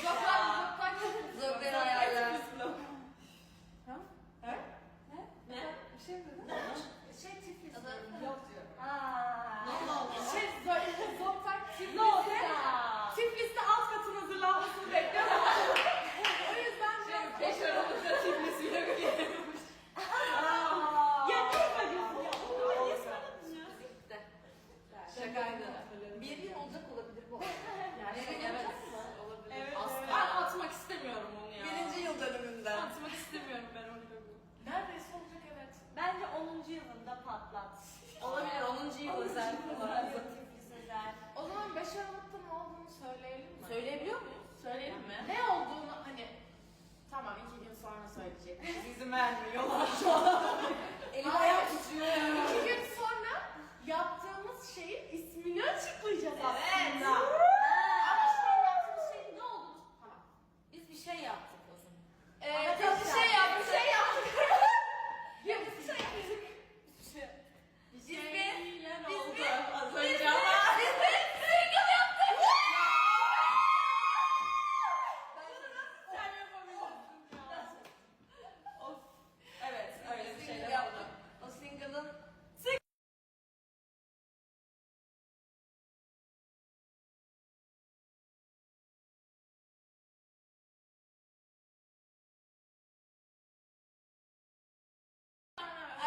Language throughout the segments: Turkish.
Só pra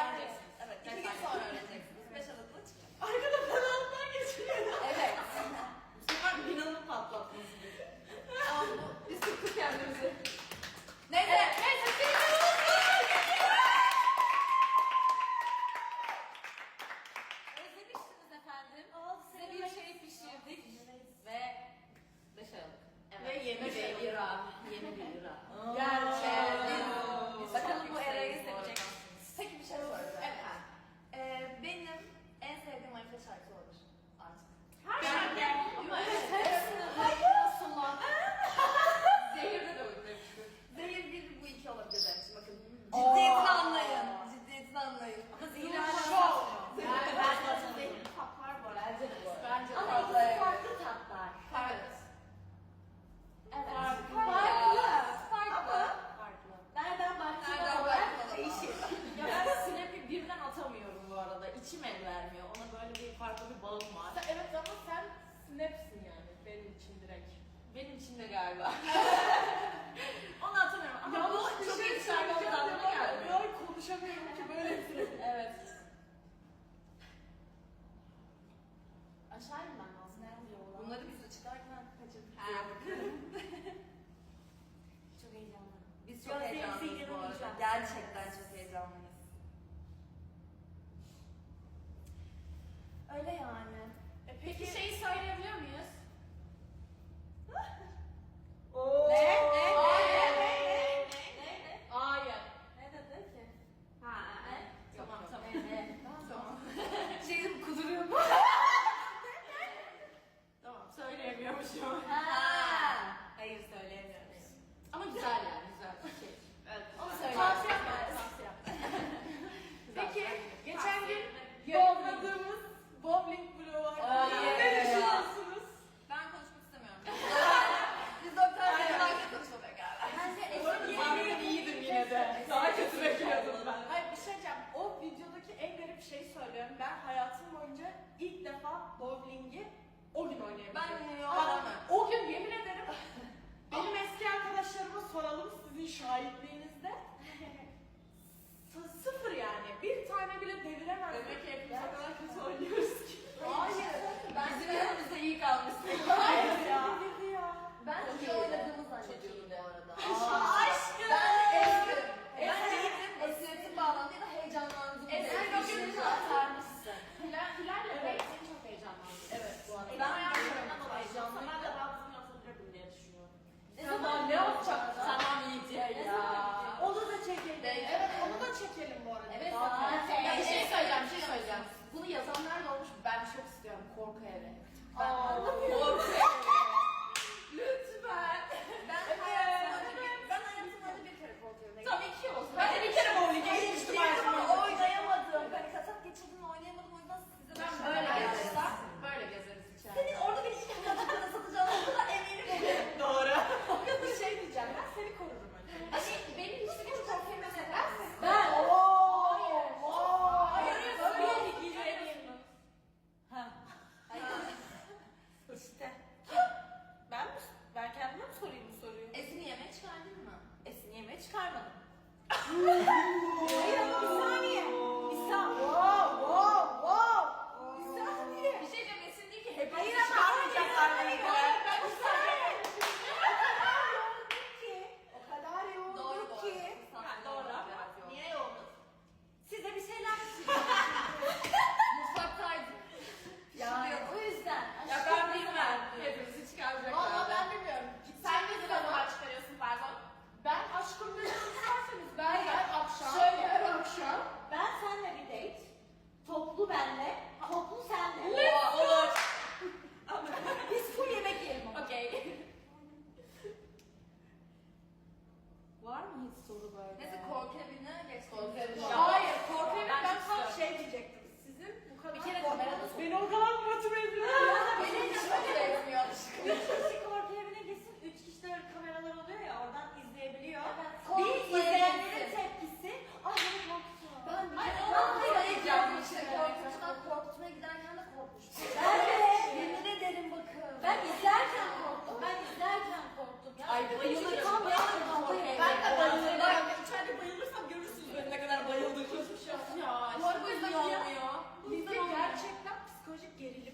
Öğreneceksiniz. Evet, iki gün sonra öğreneceksiniz.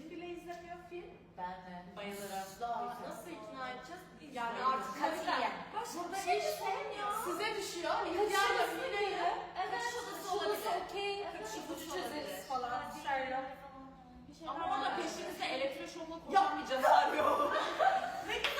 Eşim bile izlemiyor film. Ben de. Bayılırım. Daha nasıl ikna edeceğiz? Yani artık katiyen. Burada şey eş sevmiyor. Size düşüyor. İhtiyarla bileyle. Evet. Kaçış odası olabilir. okey. Kaçış odası çözeriz falan. Dışarıda. Ama ona peşimizde elektroşovla kullanmayacağız. Yok. ne güzel.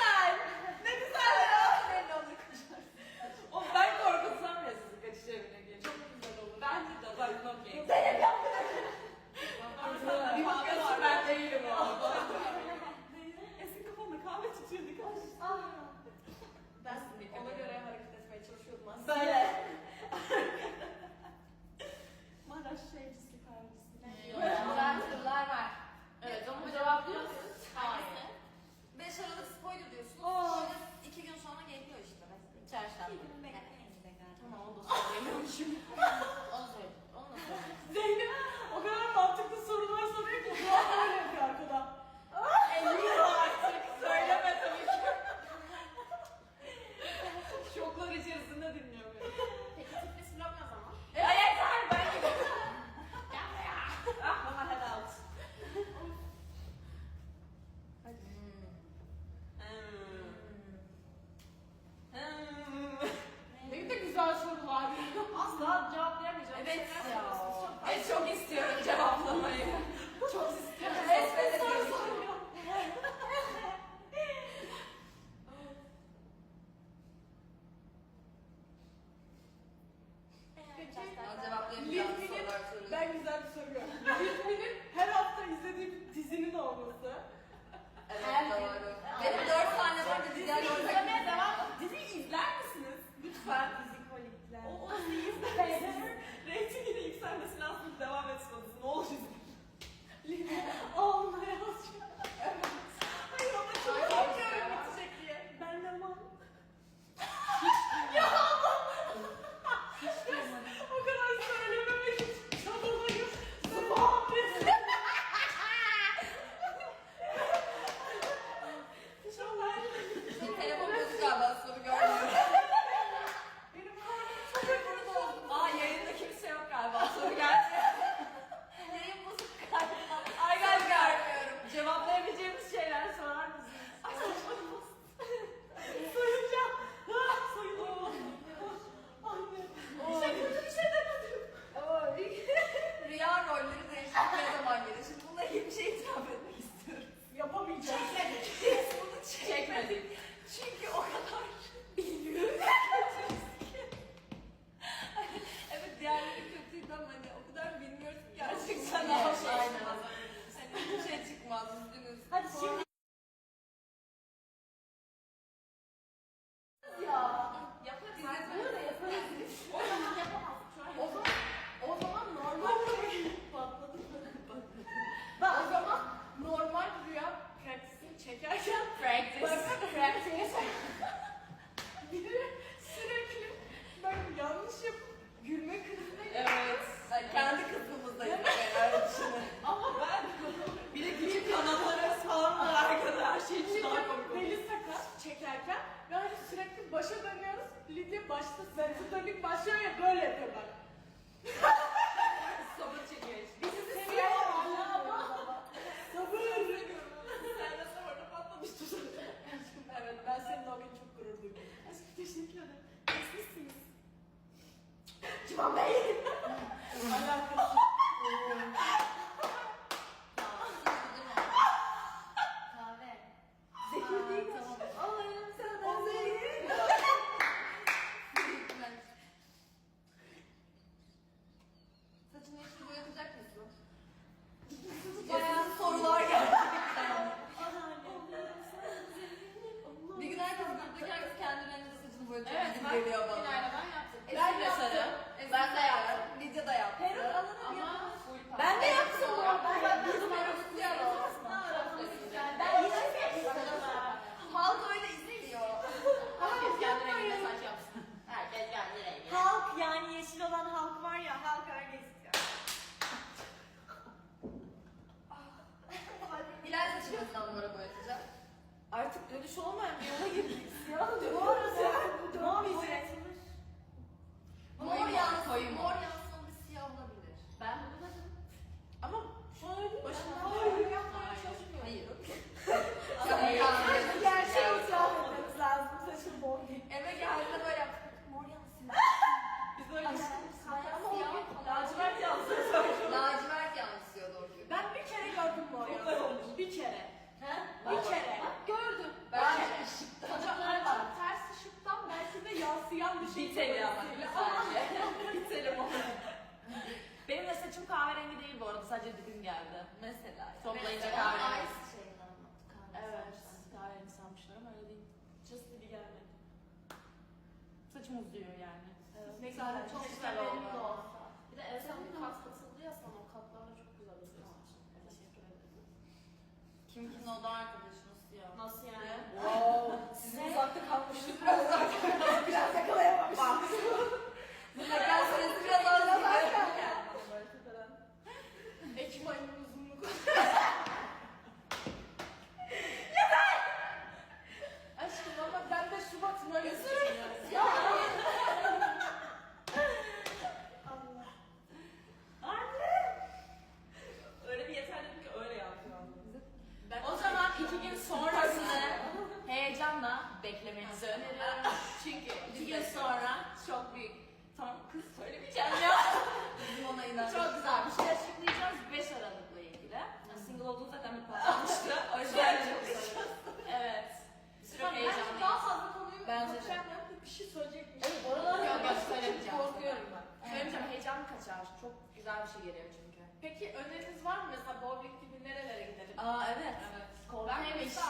çünkü. Peki öneriniz var mı? Mesela bowling gibi nerelere gidelim? Aa evet. Evet. Ben Korkuyorum işte.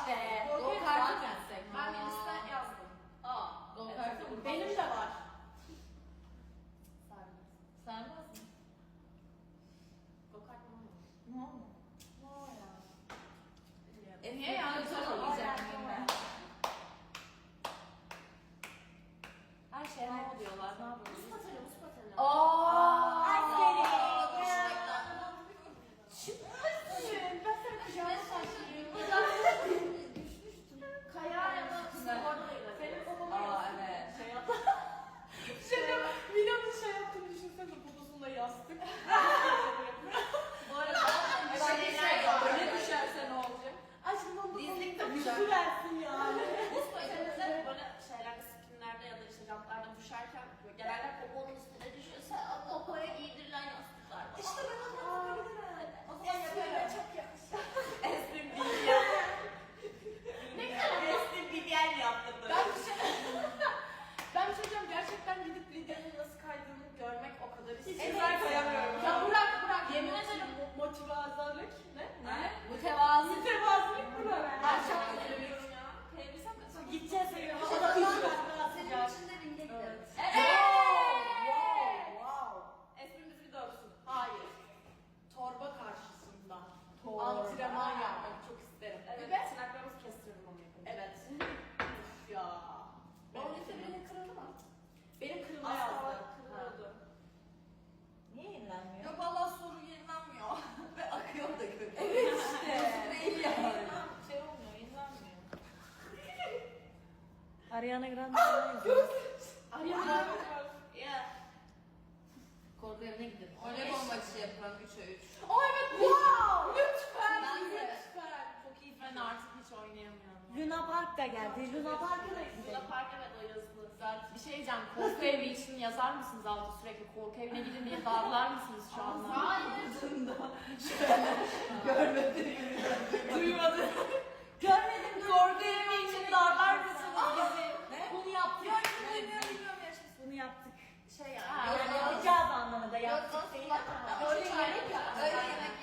Go kart'a gitsek. Ben Melis'te yazdım. Aa. Go kart'a? Benim de var. Ariana Grande. Ah, Ariana Grande. Ya. Korku gidin. Voleybol maçı yapılan 3'e 3. Oh evet. Wow. Lütfen. Ben. Lütfen. Çok iyi. Ben artık hiç oynayamıyorum. Luna Park da geldi. Luna Park'a da gidelim. Luna Park evet o yazılı zaten. Bir şey diyeceğim. Korku evi için yazar mısınız altı sürekli? Korku evine gidin diye darlar mısınız şu anda? Hayır. Şöyle. Görmedim. Duymadım. Görmedim. Korku evi için darlar şey yani. Aa, yani yapacağız anlamında yaptık değil ama. Öyle yemek yaptık. Öyle yemek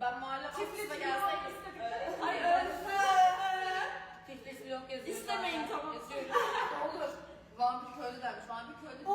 Ben mahalle Tiflis'e gelseydim. Ay Tiflis vlog yazıyor. İstemeyin tamam. Olur. Vampir köylü dermiş. Vampir köylü biz